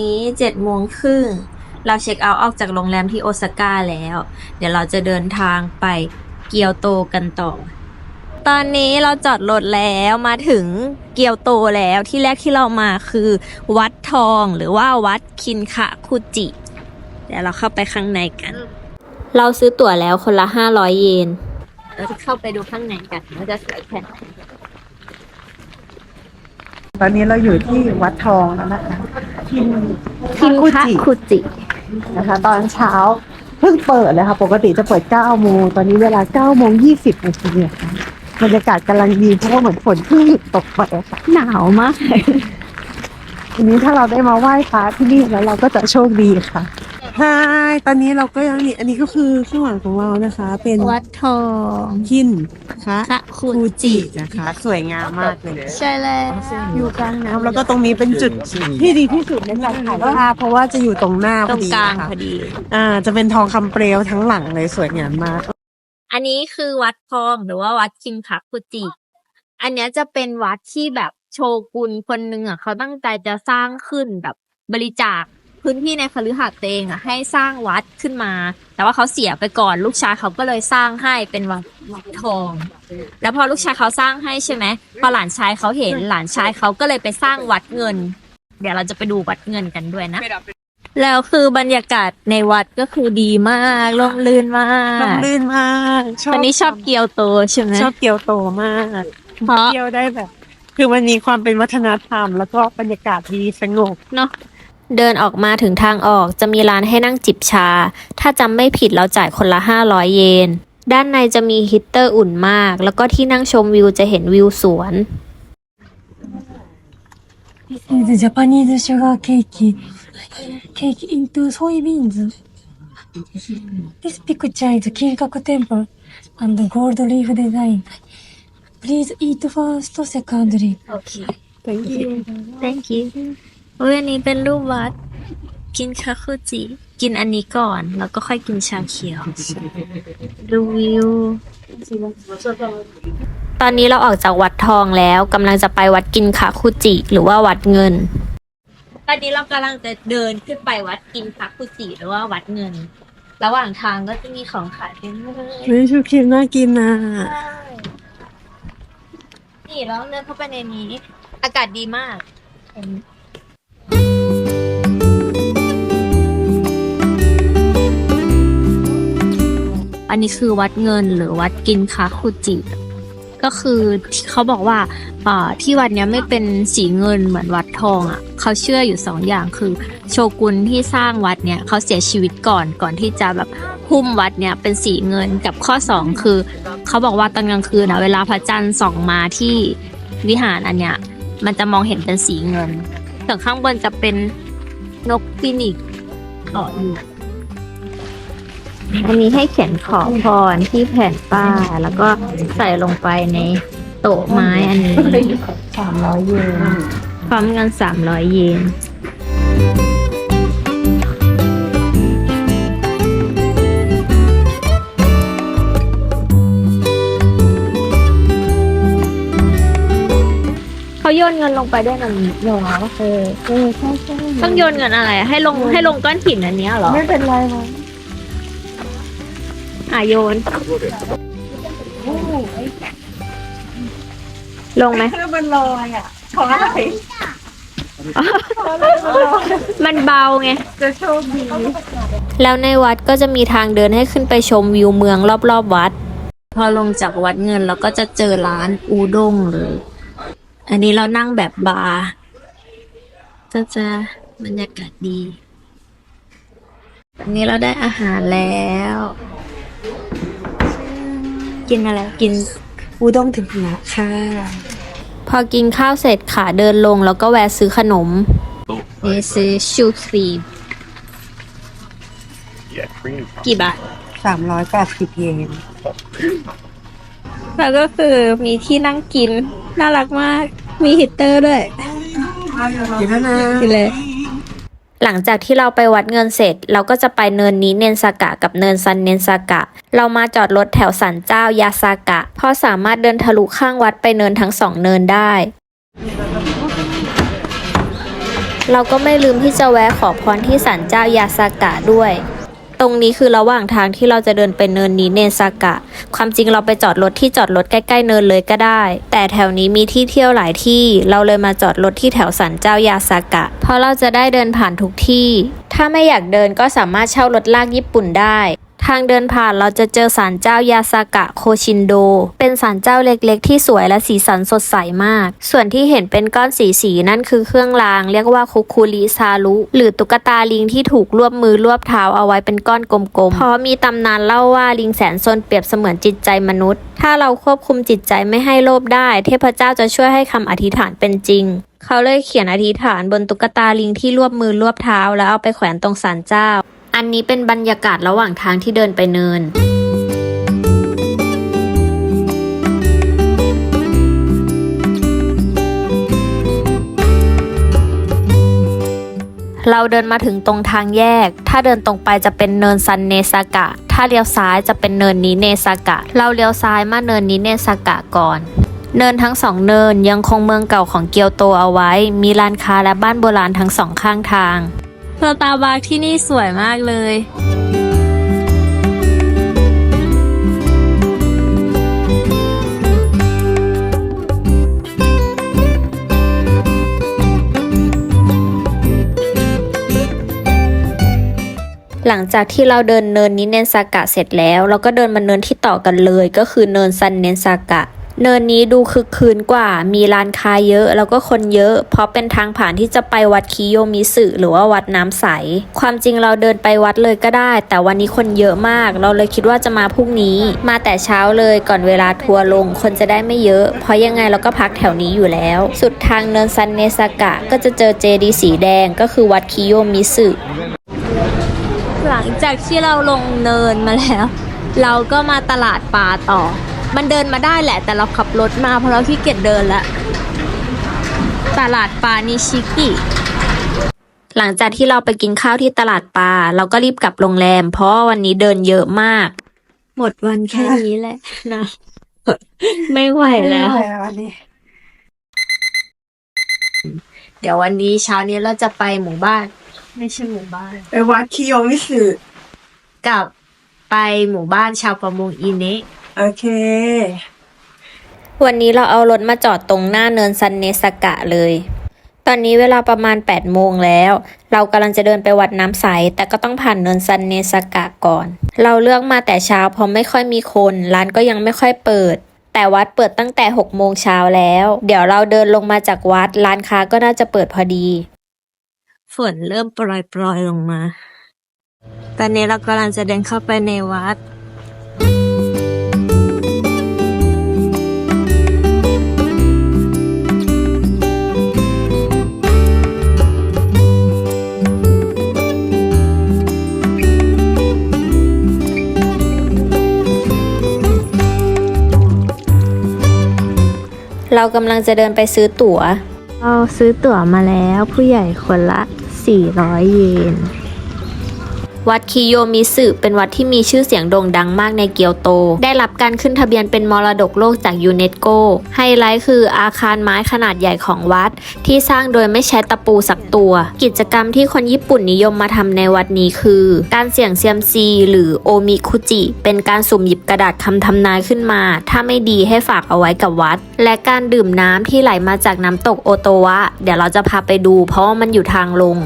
นี้เจ็ดโมงครึ่งเราเช็คเอาท์ออกจากโรงแรมที่โอซาก้าแล้ว เดี๋ยวเราจะเดินทางไปเกียวโตกันต่อ ตอนนี้เราจอดรถแล้วมาถึงเกียวโตแล้วที่แรกที่เรามาคือ วัดทองหรือว่าวัดคินคะคุจิ เดี๋ยวเราเข้าไปข้างในกัน เราซื้อตั๋วแล้วคนละห้าร้อยเยน เราจะเข้าไปดูข้างในกันว่าจะสวยแค่ไหนตอนนี้เราอยู่ที่วัดทองแล้วนะคะ คินคุคะจิคุจินะคะ ตอนเช้าเพิ่งเปิดเลยค่ะปกติจะเปิด 9 โมง ตอนนี้เวลา 9 โมง 20นาทีอะค่ะบรรยากาศกำลังดีเพราะว่าเหมือนฝนเพิ่งหยุดตกไปอะค่ะหนาวมากทีนี้ถ้าเราได้มาไหว้พระที่นี่แล้วเราก็จะโชคดีค่ะ ใช่ตอนนี้เราก็ยังนี่อันนี้ก็คือข้างหลังของเรานะคะ เป็นวัดทองหินคะคะคุฟูจิจินะคะ สวยงามมากเลย ใช่แล้วอยู่กลางน้ำแล้วก็ตรงนี้เป็นจุดที่ดีที่สุดในการถ่ายภาพเพราะว่าจะอยู่ตรงหน้าตพรองดีกลางค่ะพอดี อ่า จะเป็นทองคำเปลวทั้งหลังเลยสวยงามมาก อันนี้คือวัดทองหรือว่าวัดคินคะคุจิ อันเนี้ยจะเป็นวัดที่แบบโชกุนคนหนึ่งอะเขาตั้งใจจะสร้างขึ้นแบบบริจาค พื้นที่ในคฤหาสน์ตัวเองอะให้สร้างวัดขึ้นมา แต่ว่าเขาเสียไปก่อนลูกชายเขาก็เลยสร้างให้เป็นวัดวัดทอง แล้วพอลูกชายเขาสร้างให้ใช่ไหมพอหลานชายเขาเห็นหลานชายเขาก็เลยไปสร้างวัดเงิน เดี๋ยวเราจะไปดูวัดเงินกันด้วยนะ แล้วคือบรรยากาศในวัดก็คือดีมากร่มรื่นมากลมลื่นมากชอบวันนี้ชอบเกียวโตใช่ไหมชอบเกียวโตมากเพราะเที่ยวได้แบบ คือมันมีความเป็นวัฒนธรรม แล้วก็บรรยากาศดีสงบเนาะ เดินออกมาถึงทางออกจะมีร้านให้นั่งจิบชา ถ้าจำไม่ผิดเราจ่ายคนละ 500 เยน ด้านในจะมีฮีตเตอร์อุ่นมาก แล้วก็ที่นั่งชมวิวจะเห็นวิวสวน This is Japanese sugar cake. Cake into soybeans. This picture is Kinkaku Temple and gold leaf design. Please eat first, secondly. โอเค thank you thank you เว้ยอันนี้เป็นรูปวัด กินคาคุจิ กินอันนี้ก่อน แล้วก็ค่อยกินชาเขียว ดูวิว ตอนนี้เราออกจากวัดทองแล้วกำลังจะไปวัดกินคาคุจิ หรือว่าวัดเงิน ตอนนี้เรากำลังจะเดินขึ้นไปวัดกินคาคุจิหรือว่าวัดเงิน ระหว่างทางก็จะมีของขายเต็มเลยเฮ้ยชูครีมน่ากินนะ นี่แล้วเดินเข้าไปในนี้ อากาศดีมาก อันนี้คือวัดเงินหรือวัดกินคาคุจิ ก็คือที่เขาบอกว่าที่วัดเนี้ยไม่เป็นสีเงินเหมือนวัดทองอะเขาเชื่ออยู่สองอย่างคือโชกุนที่สร้างวัดเนี้ยเขาเสียชีวิตก่อนก่อนที่จะแบบหุ้มวัดเนี้ยเป็นสีเงินกับข้อสองคือเขาบอกว่าตอนกลางคืนนะเวลาพระจันทร์ส่องมาที่วิหารอันเนี้ยมันจะมองเห็นเป็นสีเงินส่วนข้างบนจะเป็นนกฟินิกเกาะอยู่ อันนี้ให้เขียนขอพรที่แผ่นป้ายแล้วก็ใส่ลงไปในโต๊ะไม้อันนี้ สามร้อยเยนพร้อมกันสามร้อยเยนเขาโยนเงินลงไปด้วยมันเหรอเออเออใช่ใช่ต้องโยนเงินอะไร ให้ลงให้ลงก้อนหินอันเนี้ยเหรอ ไม่เป็นไรมั้ง อะโยน ลงไหมคือมันลอยอะขออะไรมันเบาไง จะโชคดี แล้วในวัดก็จะมีทางเดินให้ขึ้นไปชมวิวเมืองรอบๆวัด พอลงจากวัดเงินเราก็จะเจอร้านอูด้งเลย อันนี้เรานั่งแบบบาร์ก็จะบรรยากาศดีอันนี้เราได้อาหารแล้ว กินอะไรกินอูด้งถึงพนะค่ะพอกินข้าวเสร็จขาเดินลงแล้วก็แวะซื้อขนมนี่ซื้อชูครีม Yeah, cream. กี่บาท สามร้อยแปดสิบเยนแล้วก็คือมีที่นั่งกิน น่ารักมาก มีฮีตเตอร์ด้วย กินแล้วนะ กินเลย หลังจากที่เราไปวัดเงินเสร็จ เราก็จะไปเนินนี้เนนสากะกับเนินซันเนนสากะ เรามาจอดรถแถวสันเจ้ายาสากะเพราะสามารถเดินทะลุข้างวัดไปเนินทั้งสองเนินได้ เราก็ไม่ลืมที่จะแวะขอพรที่สันเจ้ายาสากะด้วย ตรงนี้คือระหว่างทางที่เราจะเดินไปเนินนี้เนซากะ ความจริงเราไปจอดรถที่จอดรถใกล้ๆเนินเลยก็ได้ แต่แถวนี้มีที่เที่ยวหลายที่ เราเลยมาจอดรถที่แถวสันเจ้ายาซากะ เพราะเราจะได้เดินผ่านทุกที่ ถ้าไม่อยากเดินก็สามารถเช่ารถลากญี่ปุ่นได้ ทางเดินผ่านเราจะเจอศาลเจ้ายาสากะโคชินโด เป็นศาลเจ้าเล็กๆ ที่สวยและสีสันสดใสมาก ส่วนที่เห็นเป็นก้อนสีสีๆนั่นคือเครื่องราง เรียกว่าคุคุริซารุหรือตุ๊กตาลิงที่ถูกรวบมือรวบเท้าเอาไว้เป็นก้อนกลมๆ เพราะมีตำนานเล่าว่าลิงแสนซนเปรียบเสมือนจิตใจมนุษย์ ถ้าเราควบคุมจิตใจไม่ให้โลภได้ เทพเจ้าจะช่วยให้คำอธิษฐานเป็นจริงเขาเลยเขียนอธิษฐานบนตุ๊กตาลิงที่รวบมือรวบเท้าแล้วเอาไปแขวนตรงศาลเจ้า อันนี้เป็นบรรยากาศระหว่างทางที่เดินไปเนินเราเดินมาถึงตรงทางแยก ถ้าเดินตรงไปจะเป็นเนินซันเนซากะ ถ้าเลี้ยวซ้ายจะเป็นเนินนีเนซากะ เราเลี้ยวซ้ายมาเนินนีเนซากะก่อน เนินทั้งสองเนินยังคงเมืองเก่าของเกียวโตเอาไว้ มีร้านค้าและบ้านโบราณทั้งสองข้างทาง สตาร์บัคที่นี่สวยมากเลย หลังจากที่เราเดินเนินนิเนนซากะเสร็จแล้ว เราก็เดินมาเนินที่ต่อกันเลย ก็คือเนินซันเนนซากะ เนินนี้ดูคึกคืนกว่า มีร้านค้าเยอะ แล้วก็คนเยอะ เพราะเป็นทางผ่านที่จะไปวัดคิโยมิสึหรือว่าวัดน้ำใส ความจริงเราเดินไปวัดเลยก็ได้ แต่วันนี้คนเยอะมาก เราเลยคิดว่าจะมาพรุ่งนี้ มาแต่เช้าเลยก่อนเวลาทัวร์ลง คนจะได้ไม่เยอะ เพราะยังไงเราก็พักแถวนี้อยู่แล้ว สุดทางเนินซันเนซากะ ก็จะเจอเจดีสีแดงก็คือวัดคิโยมิสึหลังจากที่เราลงเนินมาแล้ว เราก็มาตลาดปลาต่อ มันเดินมาได้แหละ แต่เราขับรถมาเพราะเราขี้เกียจเดินแล้วตลาดปลานิชิกิหลังจากที่เราไปกินข้าวที่ตลาดปลาเราก็รีบกลับโรงแรม เพราะว่าวันนี้เดินเยอะมาก หมดวันแค่นี้แหละนะไม่ไหวแล้ววันนี้เดี๋ยววันนี้เช้านี้เราจะไปหมู่บ้าน ไม่ใช่หมู่บ้านไปวัดคิโยมิสึกับไปหมู่บ้านชาวประมงอีเนะ โอเค วันนี้เราเอารถมาจอดตรงหน้าเนินซันเนสกะเลย ตอนนี้เวลาประมาณ 8 โมงแล้ว เรากำลังจะเดินไปวัดน้ำใส แต่ก็ต้องผ่านเนินซันเนสกะก่อน เราเลือกมาแต่เช้าเพราะไม่ค่อยมีคน ร้านก็ยังไม่ค่อยเปิด แต่วัดเปิดตั้งแต่ 6 โมงเช้าแล้ว เดี๋ยวเราเดินลงมาจากวัด ร้านค้าก็น่าจะเปิดพอดี ฝนเริ่มปรอยๆลงมา ตอนนี้เรากำลังจะเดินเข้าไปในวัด เรากำลังจะเดินไปซื้อตั๋ว เราซื้อตั๋วมาแล้วผู้ใหญ่คนละ 400 เยน วัดคิโยมิสึเป็นวัดที่มีชื่อเสียงโด่งดังมากในเกียวโต ได้รับการขึ้นทะเบียนเป็นมรดกโลกจากยูเนสโก ไฮไลท์คืออาคารไม้ขนาดใหญ่ของวัด ที่สร้างโดยไม่ใช้ตะปูสักตัว กิจกรรมที่คนญี่ปุ่นนิยมมาทำในวัดนี้คือ การเสี่ยงเซียมซี หรือโอมิคุจิ เป็นการสุ่มหยิบกระดาษคำทำนายขึ้นมา ถ้าไม่ดีให้ฝากเอาไว้กับวัด และการดื่มน้ำที่ไหลมาจากน้ำตกโอโตวะ เดี๋ยวเราจะพาไปดู เพราะว่ามันอยู่ทางลง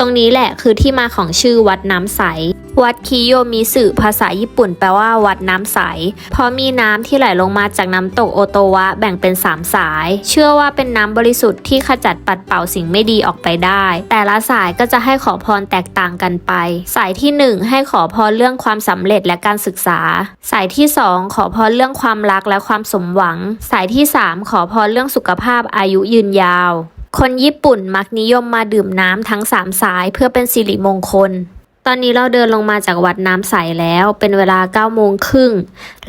ตรงนี้แหละคือที่มาของชื่อวัดน้ำใส วัดคิโยมิสึภาษาญี่ปุ่นแปลว่าวัดน้ำใส เพราะมีน้ำที่ไหลลงมาจากน้ำตกโอโตวะแบ่งเป็น 3 สาย เชื่อว่าเป็นน้ำบริสุทธิ์ที่ขจัดปัดเป่าสิ่งไม่ดีออกไปได้ แต่ละสายก็จะให้ขอพรแตกต่างกันไป สายที่ 1 ให้ขอพรเรื่องความสำเร็จและการศึกษา สายที่ 2 ขอพรเรื่องความรักและความสมหวัง สายที่ 3 ขอพรเรื่องสุขภาพอายุยืนยาว คนญี่ปุ่นมักนิยมมาดื่มน้ำทั้ง3สายเพื่อเป็นสิริมงคล ตอนนี้เราเดินลงมาจากวัดน้ำใสแล้ว เป็นเวลา9โมงครึ่ง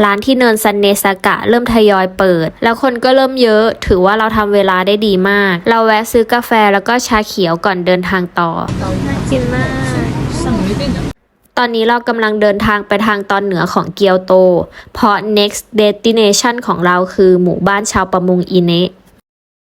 ร้านที่เนินซันเนสกะเริ่มทยอยเปิด แล้วคนก็เริ่มเยอะ ถือว่าเราทำเวลาได้ดีมาก เราแวะซื้อกาแฟแล้วก็ชาเขียวก่อนเดินทางต่อน่ากินมากตอนนี้เรากำลังเดินทางไปทางตอนเหนือของเกียวโต เพราะ next destination ของเราคือหมู่บ้านชาวประมงอิเนะ